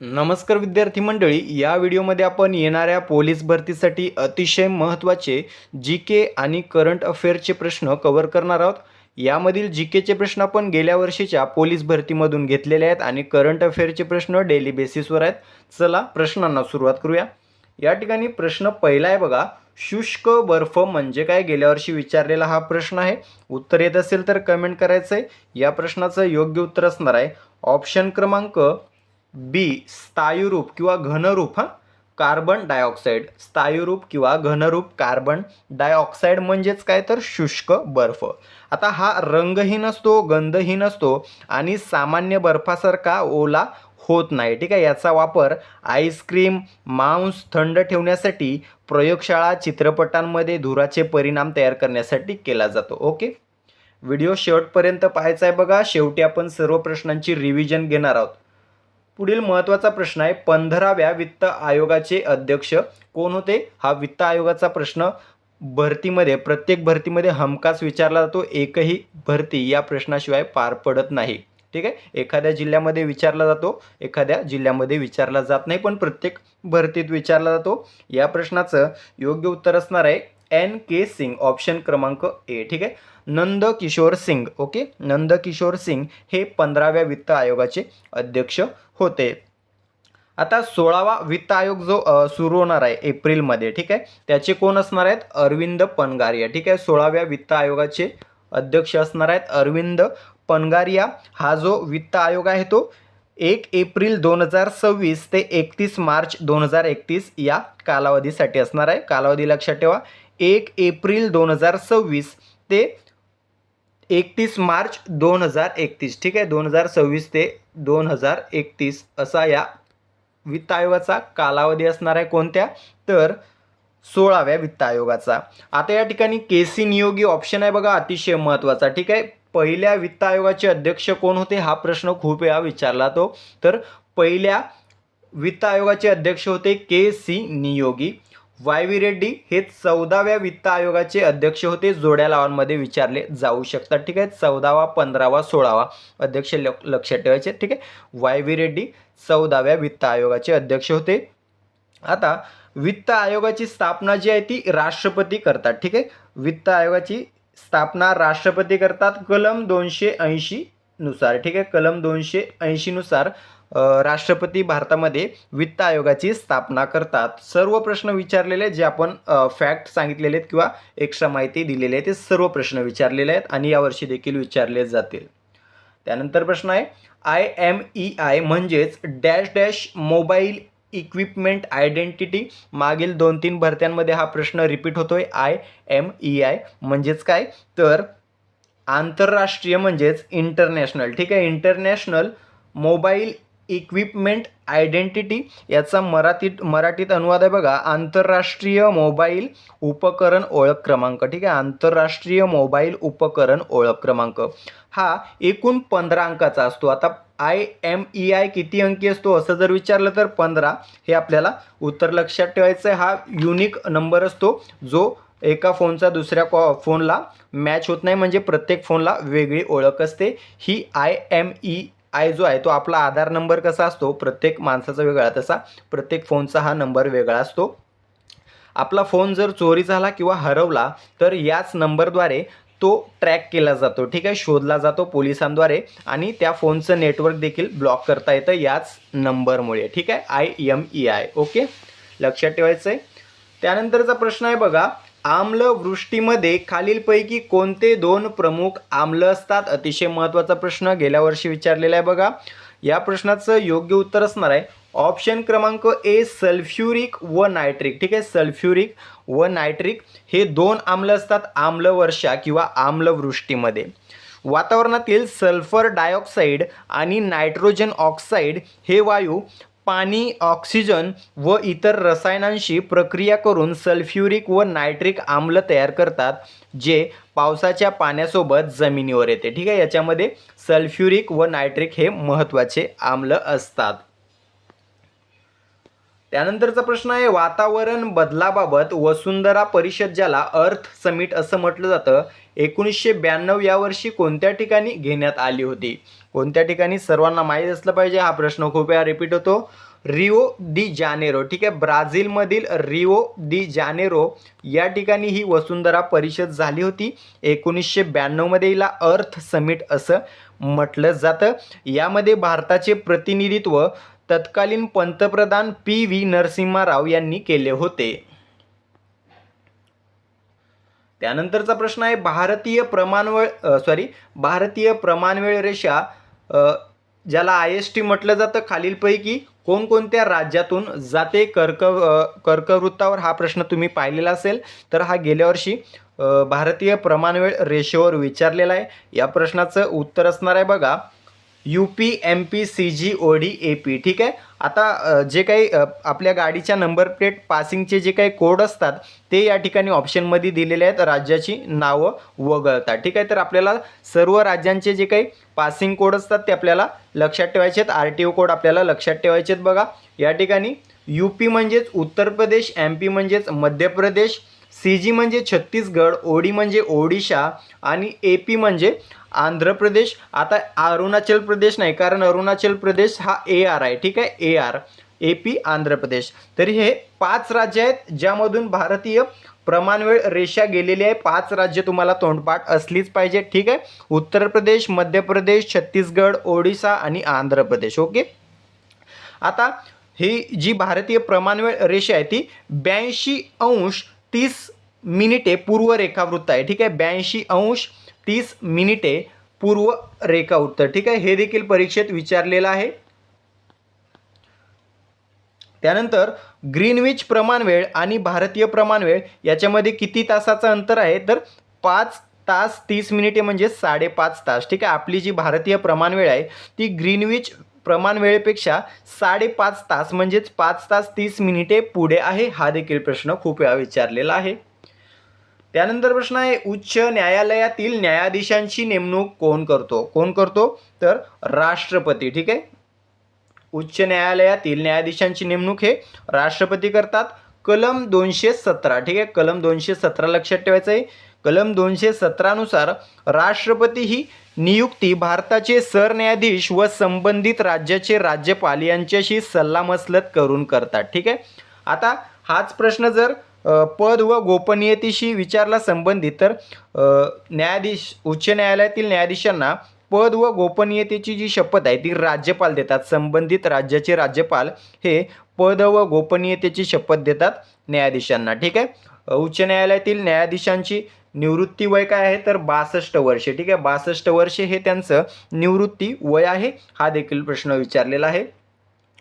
नमस्कार विद्यार्थी मंडळी या व्हिडिओमध्ये आपण येणाऱ्या पोलीस भरतीसाठी अतिशय महत्त्वाचे जी के आणि करंट अफेअरचे प्रश्न कव्हर करणार आहोत. यामधील जी केचे प्रश्न आपण गेल्या वर्षीच्या पोलीस भरतीमधून घेतलेले आहेत आणि करंट अफेअरचे प्रश्न डेली बेसिसवर आहेत. चला प्रश्नांना सुरुवात करूया. या ठिकाणी प्रश्न पहिला आहे बघा शुष्क बर्फ म्हणजे काय? गेल्या वर्षी विचारलेला हा प्रश्न आहे. उत्तर येत असेल तर कमेंट करायचं आहे या प्रश्नाचं योग्य उत्तर असणार आहे. ऑप्शन क्रमांक बी स्थायूरूप किंवा घनरूप हा? कार्बन डायऑक्साईड स्थायूरूप किंवा घनरूप कार्बन डायऑक्साईड म्हणजेच काय तर? शुष्क बर्फ. आता हा रंगही नसतो गंधही नसतो आणि सामान्य बर्फासारखा ओला होत नाही. ठीक आहे? याचा वापर आईस्क्रीम मांस थंड ठेवण्यासाठी प्रयोगशाळा चित्रपटांमध्ये धुराचे परिणाम तयार करण्यासाठी केला जातो. ओके? व्हिडिओ शेवटपर्यंत पाहायचा आहे बघा. शेवटी आपण सर्व प्रश्नांची रिव्हिजन घेणार आहोत. पुढील महत्त्वाचा प्रश्न आहे पंधराव्या वित्त आयोगाचे अध्यक्ष कोण होते? हा वित्त आयोगाचा प्रश्न भरतीमध्ये प्रत्येक भरतीमध्ये हमखास विचारला जातो एकही भरती या प्रश्नाशिवाय पार पडत नाही. ठीक आहे? एखाद्या जिल्ह्यामध्ये विचारला जातो एखाद्या जिल्ह्यामध्ये विचारला जात नाही पण प्रत्येक भरतीत विचारला जातो. या प्रश्नाचं योग्य उत्तर असणार आहे एन के सिंग ऑप्शन क्रमांक ए ठीक आहे? नंद किशोर सिंग ओके नंद किशोर सिंग हे पंधराव्या वित्त आयोगाचे अध्यक्ष होते. आता सोळावा वित्त आयोग जो सुरू होणार आहे एप्रिलमध्ये ठीक आहे? त्याचे कोण असणार आहेत? अरविंद पनगारिया ठीक आहे? सोळाव्या वित्त आयोगाचे अध्यक्ष असणार आहेत अरविंद पनगारिया हा जो वित्त आयोग आहे तो एक एप्रिल दोन हजार सव्वीस ते एकतीस मार्च दोन हजार एकतीस या कालावधीसाठी असणार आहे. कालावधी लक्षात ठेवा. एक एप्रिल दोन हजार सव्वीस ते एकतीस मार्च दोन हजार एकतीस. ठीक आहे? दोन हजार सव्वीस ते दोन हजार एकतीस असा या वित्त आयोगाचा कालावधी असणार आहे कोणत्या? तर सोळाव्या वित्त आयोगाचा. आता या ठिकाणी के सी नियोगी ऑप्शन आहे बघा अतिशय महत्त्वाचा. ठीक आहे? पहिल्या वित्त आयोगाचे अध्यक्ष कोण होते? हा प्रश्न खूप वेळा विचारला तो. तर पहिल्या वित्त आयोगाचे अध्यक्ष होते K C Neogi. Y V Reddy हे चौदाव्या वित्त आयोगाचे अध्यक्ष होते. जोड्या लावांमध्ये विचारले जाऊ शकतात. ठीक आहे. चौदावा पंधरावा सोळावा अध्यक्ष ल लक्षात ठेवायचे. ठीक आहे. वाय व्ही रेड्डी चौदाव्या वित्त आयोगाचे अध्यक्ष होते. आता वित्त आयोगाची स्थापना जी आहे ती राष्ट्रपती करतात. ठीक आहे. वित्त आयोगाची स्थापना राष्ट्रपती करतात कलम दोनशे ऐंशी नुसार. ठीक आहे. कलम दोनशे ऐंशीनुसार राष्ट्रपती भारतामध्ये वित्त आयोगाची स्थापना करतात. सर्व प्रश्न विचारलेले जे आपण फॅक्ट सांगितलेले आहेत किंवा एक्स्ट्रा माहिती दिलेली आहे ते सर्व प्रश्न विचारलेले आहेत आणि यावर्षी देखील विचारले जातील. त्यानंतर प्रश्न आहे आय एम ई आय म्हणजेच dash dash mobile equipment identity. मागील दोन तीन भरत्यांमध्ये हा प्रश्न रिपीट होतोय. आय एम ई आय म्हणजेच काय? तर आंतरराष्ट्रीय म्हणजेच इंटरनॅशनल ठीक आहे इंटरनॅशनल मोबाईल इक्विपमेंट आयडेंटिटी याचा मराठीत मराठीत अनुवाद आहे बघा. आंतरराष्ट्रीय मोबाईल उपकरण ओळख क्रमांक. ठीक आहे? आंतरराष्ट्रीय मोबाईल उपकरण ओळख क्रमांक. हा एकूण पंधरा अंकाचा असतो. आता आय एम ई आय किती अंकी असतो असं जर विचारलं तर पंधरा. हे आपल्याला उत्तर लक्षात ठेवायचं आहे हा युनिक नंबर असतो जो एका फोनचा दुसऱ्या कॉ फोनला मॅच होत नाही. म्हणजे प्रत्येक फोनला वेगळी ओळख असते. ही आय एम ई आय जो आहे तो आपला आधार नंबर कसा असतो? प्रत्येक माणसाचा वेगळा तसा प्रत्येक फोनचा हा नंबर वेगळा असतो. आपला फोन जर चोरी झाला किंवा हरवला तर याच नंबरद्वारे तो ट्रॅक केला जातो ठीक आहे? शोधला जातो पोलिसांद्वारे आणि त्या फोनचं नेटवर्क देखील ब्लॉक करता येतं याच नंबरमुळे ठीक आहे? I M E I okay? लक्षात ठेवायचं आहे त्यानंतरचा प्रश्न आहे बघा आम्ल वृष्टीमध्ये खालीलपैकी कोणते दोन प्रमुख आम्ल असतात? अतिशय महत्त्वाचा प्रश्न गेल्या वर्षी विचारलेला आहे बघा. या प्रश्नाचं योग्य उत्तर असणार आहे. ऑप्शन क्रमांक ए सल्फ्युरिक व नायट्रिक. ठीक आहे सल्फ्युरिक व नायट्रिक हे दोन आम्ल असतात आम्ल वर्षा किंवा आम्लवृष्टीमध्ये. वातावरणातील सल्फर डायऑक्साईड आणि नायट्रोजन ऑक्साईड हे वायू पाणी ऑक्सिजन व इतर रसायनांशी प्रक्रिया करून सल्फ्युरिक व नायट्रिक आम्ल तयार करतात जे पावसाच्या पाण्यासोबत जमिनीवर येते. ठीक आहे? याच्यामध्ये सल्फ्युरिक व नायट्रिक हे महत्त्वाचे आम्ल असतात. त्यानंतरचा प्रश्न आहे वातावरण बदलाबाबत वसुंधरा परिषद ज्याला अर्थ समिट असं म्हटलं जातं एकोणीसशे ब्याण्णव या वर्षी कोणत्या ठिकाणी घेण्यात आली होती? कोणत्या ठिकाणी सर्वांना माहीत असलं पाहिजे? हा प्रश्न खूप वेळा रिपीट होतो. रिओ दी जानेरो ठीक आहे? ब्राझीलमधील रिओ दी जानेरो या ठिकाणी ही वसुंधरा परिषद झाली होती. एकोणीसशे ब्याण्णवमध्ये हिला अर्थ समिट असं म्हटलं जातं. यामध्ये भारताचे प्रतिनिधित्व तत्कालीन पंतप्रधान पी व्ही नरसिंहा राव यांनी केले होते. त्यानंतरचा प्रश्न आहे भारतीय प्रमाणवेळ सॉरी भारतीय प्रमाणवेळ रेषा ज्याला आय एस टी म्हटलं जातं खालीलपैकी कोणकोणत्या राज्यातून जाते कर्क कर्कवृत्तावर हा प्रश्न तुम्ही पाहिलेला असेल तर हा गेल्या वर्षी भारतीय प्रमाणवेळ रेषेवर विचारलेला आहे. या प्रश्नाचं उत्तर असणार आहे बघा. U P M P C G O D A P ठीक आहे? आता जे काही आपल्या गाडीच्या नंबर प्लेट पासिंगचे जे काही कोड असतात ते या ठिकाणी ऑप्शनमध्ये दिलेले आहेत. राज्याची नावं वगळतात ठीक आहे? तर आपल्याला सर्व राज्यांचे जे काही पासिंग कोड असतात ते आपल्याला लक्षात ठेवायचे आहेत. आर टी ओ कोड आपल्याला लक्षात ठेवायचे आहेत बघा. या ठिकाणी यू पी म्हणजेच उत्तर प्रदेश एम पी म्हणजेच मध्य प्रदेश सी जी म्हणजे छत्तीसगड ओडी म्हणजे ओडिशा आणि ए पी म्हणजे आंध्र प्रदेश आता अरुणाचल प्रदेश नाही कारण अरुणाचल प्रदेश हा ए आर आहे ठीक आहे? A R A P Andhra Pradesh. तरी हे पाच राज्य आहेत ज्यामधून भारतीय प्रमाणवेळ रेषा गेलेली आहे. पाच राज्य तुम्हाला तोंडपाठ असलीच पाहिजे ठीक आहे? उत्तर प्रदेश मध्य प्रदेश छत्तीसगड ओडिसा आणि आंध्र प्रदेश ओके? आता ही जी भारतीय प्रमाणवेळ रेषा आहे ती ब्याऐंशी अंश तीस मिनिटे पूर्व रेखावृत्त आहे ठीक आहे? ब्याऐंशी अंश तीस मिनिटे पूर्व रेखा उत्तर ठीक आहे? हे देखील परीक्षेत विचारलेलं आहे. त्यानंतर ग्रीनविच प्रमाणवेळ आणि भारतीय प्रमाणवेळ याच्यामध्ये किती तासाचं अंतर आहे? तर पाच तास तीस मिनिटे म्हणजे साडेपाच तास ठीक आहे? आपली जी भारतीय प्रमाणवेळ आहे ती ग्रीनविच प्रमाण वेळेपेक्षा साडेपाच तास म्हणजेच पाच तास तीस मिनिटे पुढे आहे. हा देखील प्रश्न खूप वेळा विचारलेला आहे. त्यानंतर प्रश्न आहे उच्च न्यायालयातील न्यायाधीशांची नेमणूक कोण करतो? कोण करतो? तर राष्ट्रपती ठीक आहे? उच्च न्यायालयातील न्यायाधीशांची नेमणूक हे राष्ट्रपती करतात. कलम दोनशे सतरा ठीक आहे? कलम दोनशे सतरा लक्षात ठेवायचं आहे. कलम दोनशे सतरानुसार राष्ट्रपती ही नियुक्ती भारताचे सरन्यायाधीश व संबंधित राज्याचे राज्यपाल यांच्याशी सल्लामसलत करून करतात ठीक आहे? आता हाच प्रश्न जर पद व गोपनीयतेशी विचारला संबंधित तर न्यायाधीश उच्च न्यायालयातील न्यायाधीशांना पद व गोपनीयतेची जी शपथ आहे ती राज्यपाल देतात. संबंधित राज्याचे राज्यपाल हे पद व गोपनीयतेची शपथ देतात न्यायाधीशांना. ठीक आहे? उच्च न्यायालयातील न्यायाधीशांची निवृत्ती वय काय आहे? तर बासष्ट वर्षे. ठीक आहे? बासष्ट वर्षे हे त्यांचं निवृत्ती वय आहे. हा देखील प्रश्न विचारलेला आहे.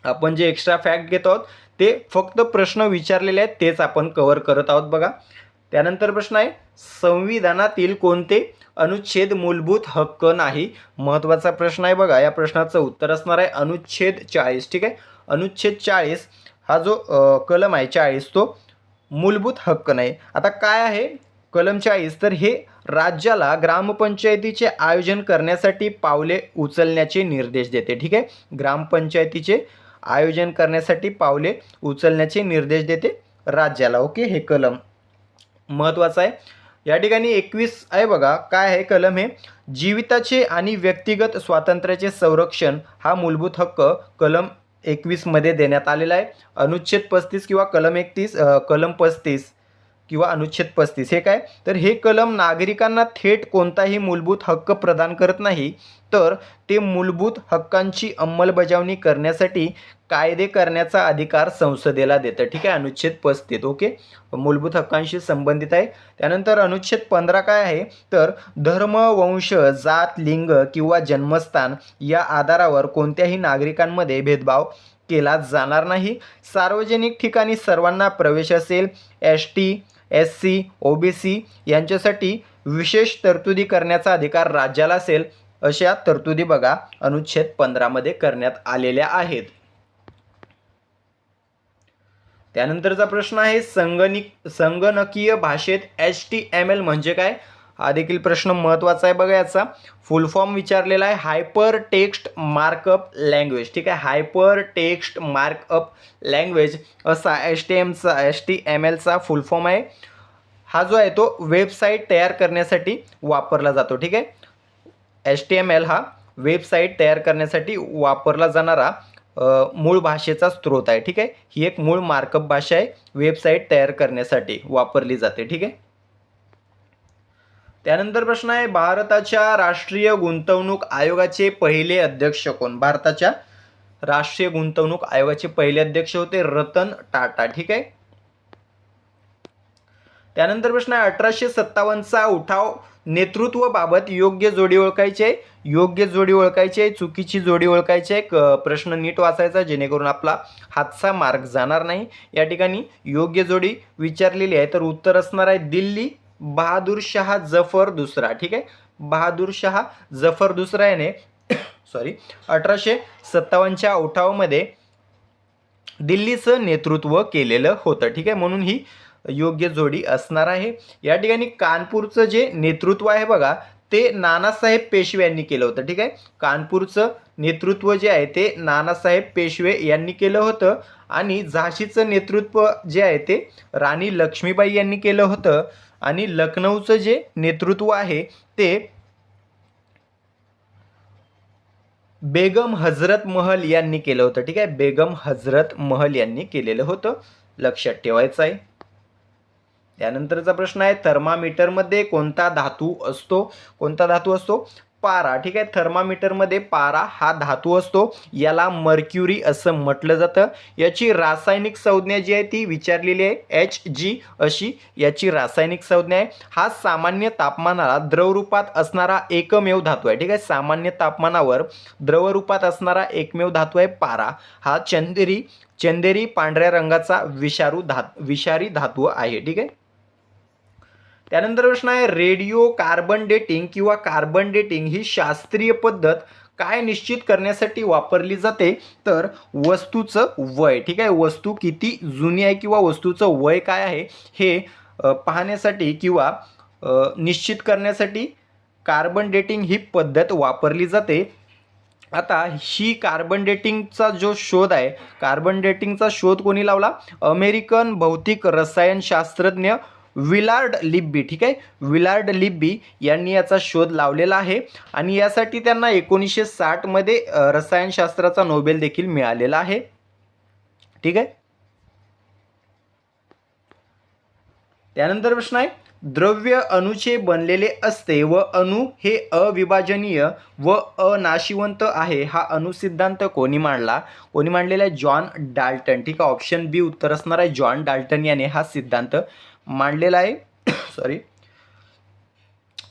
आपण जे एक्स्ट्रा फॅक्ट घेत आहोत ते फक्त प्रश्न विचारलेले आहेत तेच आपण कव्हर करत आहोत बघा. त्यानंतर प्रश्न आहे संविधानातील कोणते अनुच्छेद मूलभूत हक्क नाही? महत्त्वाचा प्रश्न आहे बघा या प्रश्नाचं उत्तर असणार आहे अनुच्छेद चाळीस ठीक आहे? अनुच्छेद चाळीस हा जो कलम आहे चाळीस तो मूलभूत हक्क नाही. आता काय आहे कलम चाळीस? तर हे राज्याला ग्रामपंचायतीचे आयोजन करण्यासाठी पावले उचलण्याचे निर्देश देते ठीक आहे? ग्रामपंचायतीचे आयोजन करण्यासाठी पावले उचलण्याचे निर्देश देते राज्याला. ओके हे कलम महत्त्वाचं आहे. या ठिकाणी एकवीस आहे बघा. काय आहे कलम हे? जीविताचे आणि व्यक्तिगत स्वातंत्र्याचे संरक्षण हा मूलभूत हक्क कलम एकवीसमध्ये देण्यात आलेला आहे. अनुच्छेद पस्तीस किंवा कलम एकतीस कलम पस्तीस किंवा अनुच्छेद पस्तीस. हे काय? तर हे कलम नागरिकांना थेट कोणताही मूलभूत हक्क प्रदान करत नाही तर ते मूलभूत हक्कांची अंमलबजावणी करण्यासाठी कायदे करण्याचा अधिकार संसदेला देतं. ठीक आहे? अनुच्छेद पस्तीस. ओके? मूलभूत हक्कांशी संबंधित आहे. त्यानंतर अनुच्छेद पंधरा काय आहे? तर धर्म वंश जात लिंग किंवा जन्मस्थान या आधारावर कोणत्याही नागरिकांमध्ये भेदभाव केला जाणार नाही. सार्वजनिक ठिकाणी सर्वांना प्रवेश असेल S T S C O B C यांच्यासाठी विशेष तरतुदी करण्याचा अधिकार राज्याला असेल अशा तरतुदी बघा अनुच्छेद पंधरामध्ये करण्यात आलेल्या आहेत. त्यानंतरचा प्रश्न आहे संगणिक संगणकीय भाषेत एच टी एम एल म्हणजे काय? हा देखील प्रश्न महत्त्वाचा आहे बघा याचा. फुल फॉर्म विचारलेला आहे. हायपर टेक्स्ट मार्कअप लँग्वेज ठीक आहे? हायपर टेक्स्ट मार्कअप लँग्वेज असा एस टी एमचा एस टी एम एलचा फुल फॉर्म आहे. हा जो आहे तो वेबसाईट तयार करण्यासाठी वापरला जातो. ठीक आहे? एस टी एम एल हा वेबसाईट तयार करण्यासाठी वापरला जाणारा मूळ भाषेचा स्रोत आहे. ठीक आहे? ही एक मूळ मार्कअप भाषा आहे. वेबसाईट तयार करण्यासाठी वापरली जाते. ठीक आहे? त्यानंतर प्रश्न आहे भारताच्या राष्ट्रीय गुंतवणूक आयोगाचे पहिले अध्यक्ष कोण? भारताच्या राष्ट्रीय गुंतवणूक आयोगाचे पहिले अध्यक्ष होते रतन टाटा ठीक आहे? त्यानंतर प्रश्न आहे अठराशे सत्तावन्नचा उठाव नेतृत्वाबाबत योग्य जोडी ओळखायची आहे. योग्य जोडी ओळखायची आहे चुकीची जोडी ओळखायची आहे. क- प्रश्न नीट वाचायचा जेणेकरून आपला हातचा मार्ग जाणार नाही. या ठिकाणी योग्य जोडी विचारलेली आहे तर उत्तर असणार आहे दिल्ली बहादूरशहा जफर दुसरा ठीक आहे? बहादूरशहा जफर दुसरा याने सॉरी अठराशे सत्तावन्नच्या उठावामध्ये दिल्लीचं नेतृत्व केलेलं होतं ठीक आहे? म्हणून ही योग्य जोडी असणार आहे. या ठिकाणी कानपूरचं जे नेतृत्व आहे बघा ते नानासाहेब पेशवे यांनी केलं होतं ठीक आहे? कानपूरचं नेतृत्व जे आहे ते नानासाहेब पेशवे यांनी केलं होतं आणि झाशीचं नेतृत्व जे आहे ते राणी लक्ष्मीबाई यांनी केलं होतं. आणि लखनौचं जे नेतृत्व आहे ते बेगम हजरत महल यांनी केलं होतं. ठीक आहे? बेगम हजरत महल यांनी केलेलं होतं. लक्षात ठेवायचं आहे. त्यानंतरचा प्रश्न आहे थर्मामीटरमध्ये कोणता धातू असतो? कोणता धातू असतो? पारा ठीक आहे? थर्मामीटरमध्ये पारा हा धातू असतो. याला मर्क्युरी असं म्हटलं जातं. याची रासायनिक संज्ञा जी आहे ती विचारलेली आहे एच जी अशी. याची रासायनिक संज्ञा आहे. हा सामान्य तापमानाला द्रवरूपात असणारा एकमेव धातू आहे. ठीक आहे? सामान्य तापमानावर द्रवरूपात असणारा एकमेव धातू आहे पारा. हा चंदेरी चंदेरी पांढऱ्या रंगाचा विषारू धात विषारी धातू आहे. ठीक आहे? त्यानंतर प्रश्न आहे रेडिओ कार्बन डेटिंग किंवा कार्बन डेटिंग ही शास्त्रीय पद्धत काय निश्चित करण्यासाठी वापरली जाते? तर वस्तूचं वय ठीक आहे? वस्तू किती जुनी आहे किंवा वस्तूचं वय काय आहे? हे पाहण्यासाठी किंवा निश्चित करण्यासाठी कार्बन डेटिंग ही पद्धत वापरली जाते. आता ही कार्बन डेटिंगचा जो शोध आहे कार्बन डेटिंगचा शोध कोणी लावला? अमेरिकन भौतिक रसायनशास्त्रज्ञ विलार्ड लिब्बी ठीक आहे? विलार्ड लिब्बी यांनी याचा शोध लावलेला आहे आणि यासाठी त्यांना एकोणीसशे साठमध्ये रसायनशास्त्राचा नोबेल देखील मिळालेला आहे. ठीक आहे? त्यानंतर प्रश्न आहे द्रव्य अणुचे बनलेले असते व अणु हे अविभाजनीय व अनाशिवंत आहे हा अणुसिद्धांत कोणी मांडला? कोणी मांडलेला आहे? जॉन डाल्टन ठीक आहे? ऑप्शन बी उत्तर असणार आहे. जॉन डाल्टन याने हा सिद्धांत मांडलेला आहे. सॉरी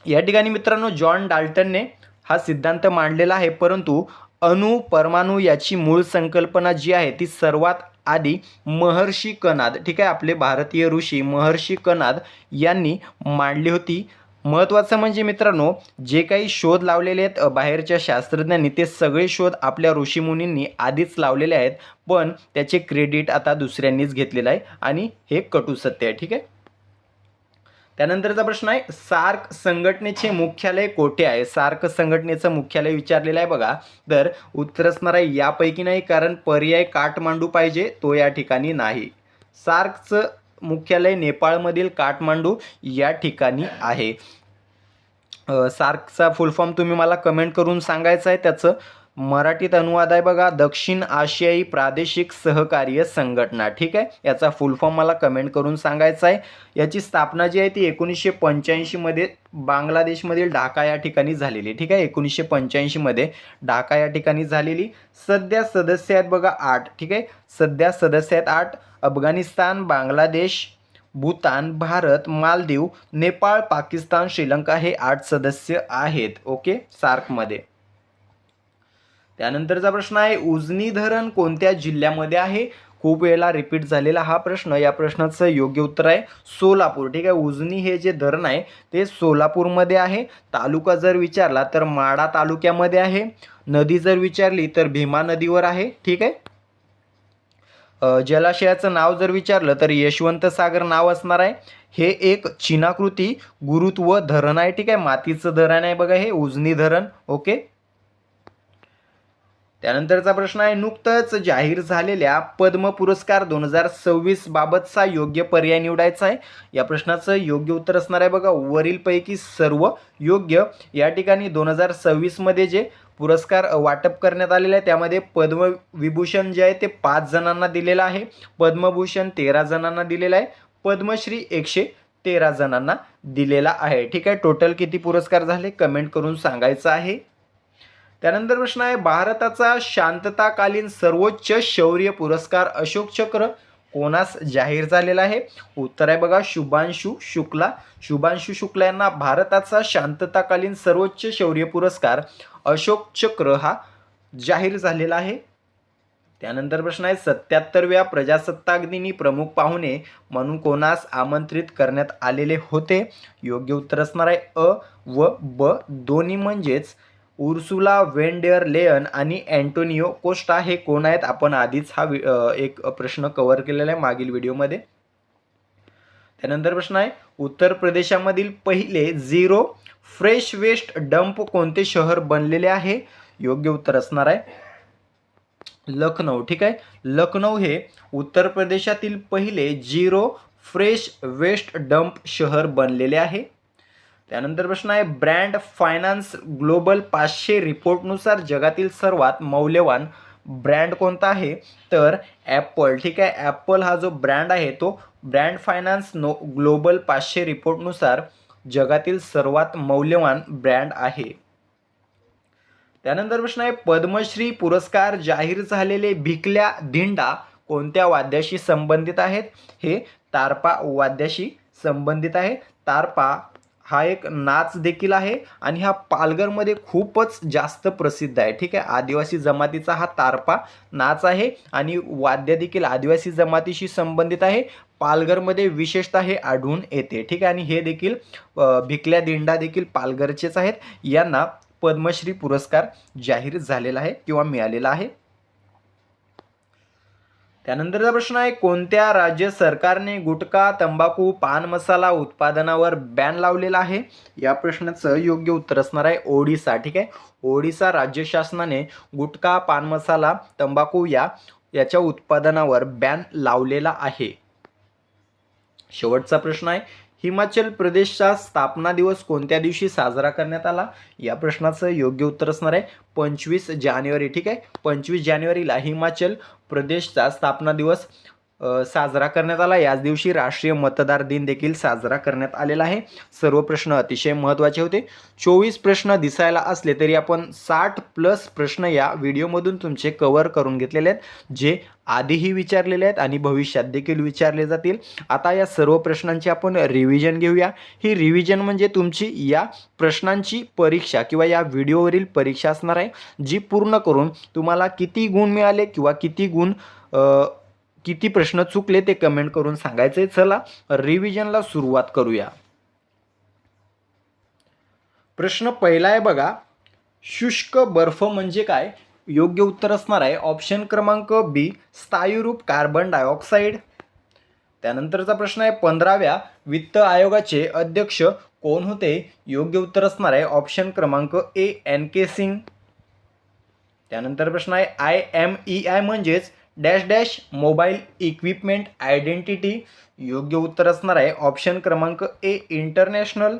या ठिकाणी मित्रांनो जॉन डाल्टनने हा सिद्धांत मांडलेला आहे. परंतु अणु परमाणु याची मूळ संकल्पना जी आहे ती सर्वात आधी महर्षी कनाद ठीक आहे आपले भारतीय ऋषी महर्षी कनाद यांनी मांडली होती. महत्त्वाचं म्हणजे मित्रांनो जे काही शोध लावलेले आहेत बाहेरच्या शास्त्रज्ञांनी ते सगळे शोध आपल्या ऋषीमुनींनी आधीच लावलेले आहेत. पण त्याचे क्रेडिट आता दुसऱ्यांनीच घेतलेलं आहे आणि हे कटू सत्य आहे ठीक आहे? त्यानंतरचा प्रश्न आहे सार्क संघटनेचे मुख्यालय कोठे आहे? सार्क संघटनेचं मुख्यालय विचारलेलं आहे बघा. तर उत्तर असणार आहे यापैकी नाही कारण पर्याय काठमांडू पाहिजे तो या ठिकाणी नाही. सार्कचं मुख्यालय नेपाळमधील काठमांडू या ठिकाणी आहे. सार्कचा फुल फॉर्म तुम्ही मला कमेंट करून सांगायचं आहे त्याचं. मराठीत अनुवाद आहे बघा दक्षिण आशियाई प्रादेशिक सहकार्य संघटना. ठीक आहे? याचा फुल फॉर्म मला कमेंट करून सांगायचा आहे. याची स्थापना जी आहे ती एकोणीसशे पंच्याऐंशीमध्ये बांगलादेशमधील ढाका या ठिकाणी झालेली. ठीक आहे? एकोणीसशे पंच्याऐंशीमध्ये ढाका या ठिकाणी झालेली. सध्या सदस्य आहेत बघा आठ. ठीक आहे? सध्या सदस्य आहेत आठ. अफगाणिस्तान बांगलादेश भूतान भारत मालदीव नेपाळ पाकिस्तान श्रीलंका हे आठ सदस्य आहेत. ओके? सार्कमध्ये. त्यानंतरचा प्रश्न आहे उजनी धरण कोणत्या जिल्ह्यामध्ये आहे? खूप वेळेला रिपीट झालेला हा प्रश्न या प्रश्नाचं योग्य उत्तर आहे सोलापूर. ठीक आहे उजनी हे जे धरण आहे ते सोलापूरमध्ये आहे. तालुका जर विचारला तर माडा तालुक्यामध्ये आहे. नदी जर विचारली तर भीमा नदीवर आहे. ठीक आहे? जलाशयाचं नाव जर विचारलं तर यशवंत सागर नाव असणार आहे. हे एक चिनाकृती गुरुत्व धरण आहे. ठीक आहे मातीचं धरण आहे बघा हे उजनी धरण. ओके? त्यानंतरचा प्रश्न आहे नुकतंच जाहीर झालेल्या पद्म पुरस्कार दोन हजार सव्वीस बाबतचा योग्य पर्याय निवडायचा आहे. या प्रश्नाचं योग्य उत्तर असणार आहे बघा वरीलपैकी सर्व योग्य. या ठिकाणी दोन हजार सव्वीसमध्ये जे पुरस्कार वाटप करण्यात आलेले आहे त्यामध्ये पद्मविभूषण जे आहे ते पाच जणांना दिलेलं आहे. पद्मभूषण तेरा जणांना दिलेलं आहे. पद्मश्री एकशे तेरा जणांना दिलेला आहे. ठीक आहे टोटल किती पुरस्कार झाले कमेंट करून सांगायचं आहे. त्यानंतर प्रश्न आहे भारताचा शांतताकालीन सर्वोच्च शौर्य पुरस्कार अशोक चक्र कोणास जाहीर झालेला आहे? उत्तर आहे बघा शुभांशु शुक्ला. शुभांशु शुक्ला यांना भारताचा शांतताकालीन सर्वोच्च शौर्य पुरस्कार अशोक चक्र हा जाहीर झालेला आहे. त्यानंतर प्रश्न आहे सत्याहत्तरव्या प्रजासत्ताक दिनी प्रमुख पाहुणे म्हणून कोणास आमंत्रित करण्यात आलेले होते? योग्य उत्तर असणार आहे अ व ब. दोन्ही म्हणजेच उर्सुला वेंडेअर लेयन आणि अँटोनिओ कोस्टा हे कोण आहेत? आपण आधीच हा वि- एक प्रश्न कव्हर केलेला आहे मागील व्हिडिओमध्ये. त्यानंतर प्रश्न आहे उत्तर प्रदेशामधील पहिले झिरो फ्रेश वेस्ट डंप कोणते शहर बनलेले आहे? योग्य उत्तर असणार आहे. लखनौ ठीक आहे? लखनौ हे उत्तर प्रदेशातील पहिले झिरो फ्रेश वेस्ट डंप शहर बनलेले आहे. त्यानंतर प्रश्न आहे ब्रँड फायनान्स ग्लोबल पाचशे रिपोर्टनुसार जगातील सर्वात मौल्यवान ब्रँड कोणता आहे? तर ॲपल ठीक आहे? ॲपल हा जो ब्रँड आहे तो ब्रँड फायनान्स नो ग्लोबल पाचशे रिपोर्टनुसार जगातील सर्वात मौल्यवान ब्रँड आहे. त्यानंतर प्रश्न आहे पद्मश्री पुरस्कार जाहीर झालेले भिकल्या धिंडा कोणत्या वाद्याशी संबंधित आहेत? हे तारपा वाद्याशी संबंधित आहे. तारपा हा एक नाच देखील आहे आणि हा पालघरमध्ये खूपच जास्त प्रसिद्ध आहे. ठीक आहे? आदिवासी जमातीचा हा तारपा नाच आहे आणि वाद्य देखील आदिवासी जमातीशी संबंधित आहे. पालघरमध्ये विशेषतः हे आढळून येते. ठीक आहे? आणि हे देखील भिकल्या दिंडा देखील पालघरचेच आहेत. यांना पद्मश्री पुरस्कार जाहीर झालेला आहे किंवा मिळालेला आहे. त्यानंतरचा प्रश्न आहे कोणत्या राज्य सरकारने गुटखा तंबाखू पान मसाला उत्पादनावर बॅन लावलेला आहे? या प्रश्नाचं योग्य उत्तर असणार आहे ओडिसा ठीक आहे? ओडिसा राज्य शासनाने गुटखा पान मसाला तंबाखू या याच्या उत्पादनावर बॅन लावलेला आहे. शेवटचा प्रश्न आहे हिमाचल प्रदेशचा स्थापना दिवस कोणत्या दिवशी साजरा करण्यात आला? या प्रश्नाचं योग्य उत्तर असणार आहे पंचवीस जानेवारी ठीक आहे? पंचवीस जानेवारीला हिमाचल प्रदेशचा स्थापना दिवस. साजरा करण्यात आला. याच दिवशी राष्ट्रीय मतदार दिन देखील साजरा करण्यात आलेला आहे. सर्व प्रश्न अतिशय महत्त्वाचे होते. चोवीस प्रश्न दिसायला असले तरी आपण साठ प्लस प्रश्न या व्हिडिओमधून तुमचे कवर करून घेतलेले आहेत जे आधीही विचारलेले आहेत आणि भविष्यात देखील विचारले जातील. आता या सर्व प्रश्नांची आपण रिव्हिजन घेऊया. ही रिव्हिजन म्हणजे तुमची या प्रश्नांची परीक्षा किंवा या व्हिडिओवरील परीक्षा असणार आहे जी पूर्ण करून तुम्हाला किती गुण मिळाले किंवा किती गुण किती प्रश्न चुकले ते कमेंट करून सांगायचे चला रिव्हिजनला सुरुवात करूया. प्रश्न पहिला आहे बघा शुष्क बर्फ म्हणजे काय? योग्य उत्तर असणार आहे. ऑप्शन क्रमांक बी स्थायूरूप कार्बन डायऑक्साईड त्यानंतरचा प्रश्न आहे पंधराव्या वित्त आयोगाचे अध्यक्ष कोण होते? योग्य उत्तर असणार आहे. ऑप्शन क्रमांक ए एन के सिंग त्यानंतर प्रश्न आहे आय एम ई आय म्हणजेच dash dash mobile equipment identity योग्य उत्तर असणार आहे. ऑप्शन क्रमांक ए इंटरनॅशनल.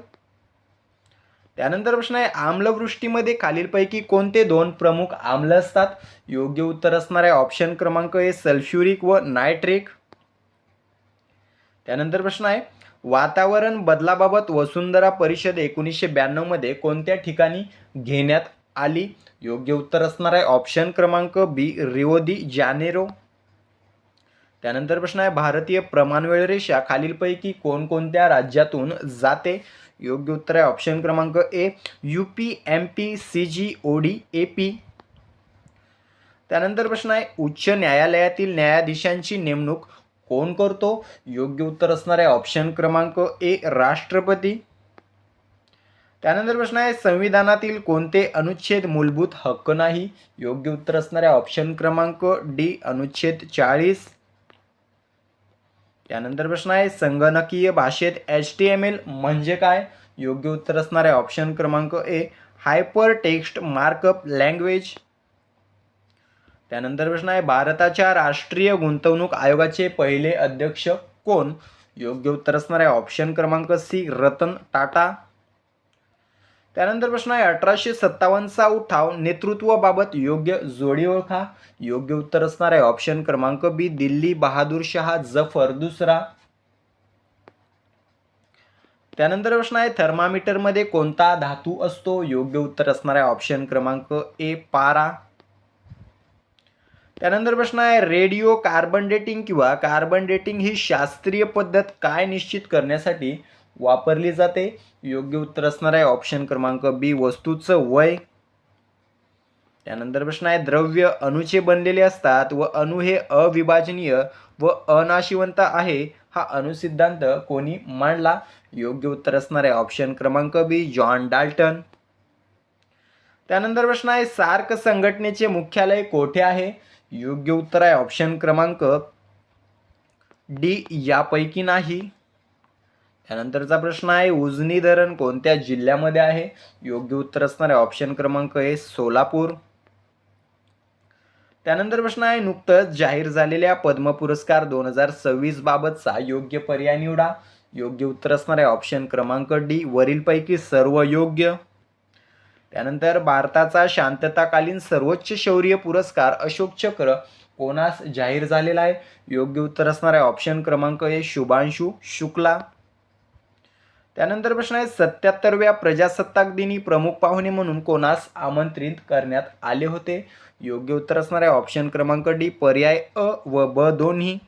त्यानंतर प्रश्न आहे आम्लवृष्टीमध्ये खालीलपैकी कोणते दोन प्रमुख आम्ल असतात? योग्य उत्तर असणार आहे ऑप्शन क्रमांक ए सल्फ्युरिक व नायट्रिक. त्यानंतर प्रश्न आहे वातावरण बदलाबाबत वसुंधरा परिषद एकोणीसशे ब्याण्णवमध्ये कोणत्या ठिकाणी घेण्यात आली. योग्य उत्तर असणार आहे ऑप्शन क्रमांक बी रिओ दी जानेरो. त्यानंतर प्रश्न आहे भारतीय प्रमाणवेळ रेषा खालीलपैकी कोणकोणत्या राज्यातून जाते? योग्य उत्तर आहे ऑप्शन क्रमांक A U P M P C G O D A P त्यानंतर प्रश्न आहे उच्च न्यायालयातील न्यायाधीशांची नेमणूक कोण करतो? योग्य उत्तर असणार आहे ऑप्शन क्रमांक ए राष्ट्रपती. त्यानंतर प्रश्न आहे संविधानातील कोणते अनुच्छेद मूलभूत हक्क नाही? योग्य उत्तर असणार आहे ऑप्शन क्रमांक डी अनुच्छेद चाळीस. त्यानंतर प्रश्न आहे संगणकीय भाषेत एच टी एम एल म्हणजे काय? योग्य उत्तर असणार आहे ऑप्शन क्रमांक A hyper text markup language त्यानंतर प्रश्न आहे भारताच्या राष्ट्रीय गुंतवणूक आयोगाचे पहिले अध्यक्ष कोण? योग्य उत्तर असणार आहे ऑप्शन क्रमांक सी रतन टाटा. त्यानंतर प्रश्न आहे अठराशे सत्तावन्नचा उठाव नेतृत्वाबाबत योग्य जोडी ओळखा. योग्य उत्तर असणार आहे ऑप्शन क्रमांक बी दिल्ली बहादूर शहा जफर दुसरा. त्यानंतर प्रश्न आहे थर्मामीटरमध्ये कोणता धातू असतो? योग्य उत्तर असणार आहे ऑप्शन क्रमांक ए पारा. त्यानंतर प्रश्न आहे रेडिओ कार्बन डेटिंग किंवा कार्बन डेटिंग ही शास्त्रीय पद्धत काय निश्चित करण्यासाठी वापरली जाते. योग्य उत्तर असणार आहे ऑप्शन क्रमांक बी वस्तूचं वय. त्यानंतर प्रश्न आहे द्रव्य अणूचे बनलेले असतात व अणू हे अविभाजनीय व अनाशिवंत आहे हा अणुसिद्धांत कोणी मांडला? योग्य उत्तर असणार आहे ऑप्शन क्रमांक बी जॉन डाल्टन. त्यानंतर प्रश्न आहे सार्क संघटनेचे मुख्यालय कोठे आहे? योग्य उत्तर आहे ऑप्शन क्रमांक डी यापैकी नाही. त्यानंतरचा प्रश्न आहे उजनी धरण कोणत्या जिल्ह्यामध्ये आहे? योग्य उत्तर असणार आहे ऑप्शन क्रमांक आहे सोलापूर. त्यानंतर प्रश्न आहे नुकतंच जाहीर झालेल्या पद्म पुरस्कार दोन हजार सव्वीस बाबतचा योग्य पर्याय निवडा. योग्य उत्तर असणार आहे ऑप्शन क्रमांक डी वरीलपैकी सर्व योग्य. त्यानंतर भारताचा शांतताकालीन सर्वोच्च शौर्य पुरस्कार अशोक चक्र कोणास जाहीर झालेला आहे? योग्य उत्तर असणार आहे ऑप्शन क्रमांक ए शुभांशु शुक्ला. त्यानंतर प्रश्न आहे सत्याहत्तरव्या प्रजासत्ताक दिनी प्रमुख पाहुणे म्हणून कोणास आमंत्रित करण्यात आले होते? योग्य उत्तर असणार आहे ऑप्शन क्रमांक डी पर्याय अ व ब दोन्ही.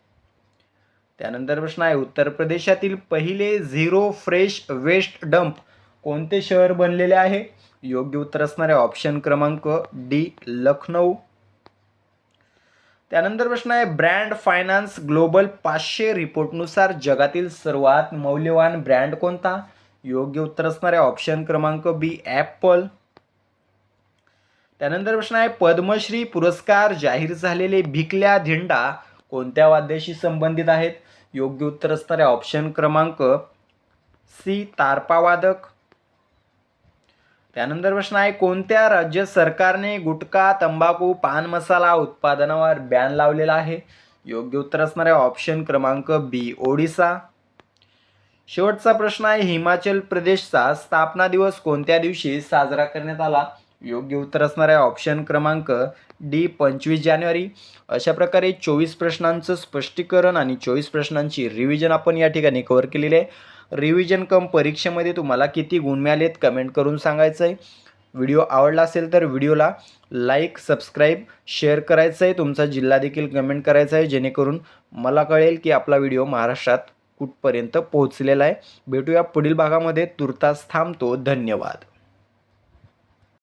त्यानंतर प्रश्न आहे उत्तर प्रदेशातील पहिले झिरो फ्रेश वेस्ट डंप कोणते शहर बनलेले आहे? योग्य उत्तर असणार आहे ऑप्शन क्रमांक डी लखनौ. त्यानंतर प्रश्न आहे ब्रँड फायनान्स ग्लोबल पाचशे रिपोर्टनुसार जगातील सर्वात मौल्यवान ब्रँड कोणता? योग्य उत्तर असणार आहे ऑप्शन क्रमांक बी ॲपल त्यानंतर प्रश्न आहे पद्मश्री पुरस्कार जाहीर झालेले भिकल्या धिंडा कोणत्या वाद्याशी संबंधित आहेत? योग्य उत्तर असणार आहे ऑप्शन क्रमांक सी तारपावादक. त्यानंतर प्रश्न आहे कोणत्या राज्य सरकारने गुटखा तंबाखू पान मसाला उत्पादनावर बॅन लावलेला आहे? योग्य उत्तर असणार आहे ऑप्शन क्रमांक बी ओडिसा. शेवटचा प्रश्न आहे हिमाचल प्रदेशचा स्थापना दिवस कोणत्या दिवशी साजरा करण्यात आला? योग्य उत्तर असणार आहे ऑप्शन क्रमांक डी पंचवीस जानेवारी. अशा प्रकारे चोवीस प्रश्नांचं स्पष्टीकरण आणि चोवीस प्रश्नांची रिव्हिजन आपण या ठिकाणी कव्हर केलेली आहे. रिव्हिजन कम परीक्षेमध्ये तुम्हाला किती गुण मिळालेत कमेंट करून सांगायचं आहे व्हिडिओ आवडला असेल तर व्हिडिओला लाईक सबस्क्राईब शेअर करायचं आहे तुमचा जिल्हा देखील कमेंट करायचा आहे जेणेकरून मला कळेल की आपला व्हिडिओ महाराष्ट्रात कुठपर्यंत पोहोचलेला आहे. भेटूया पुढील भागामध्ये. तुर्तास थांबतो. धन्यवाद.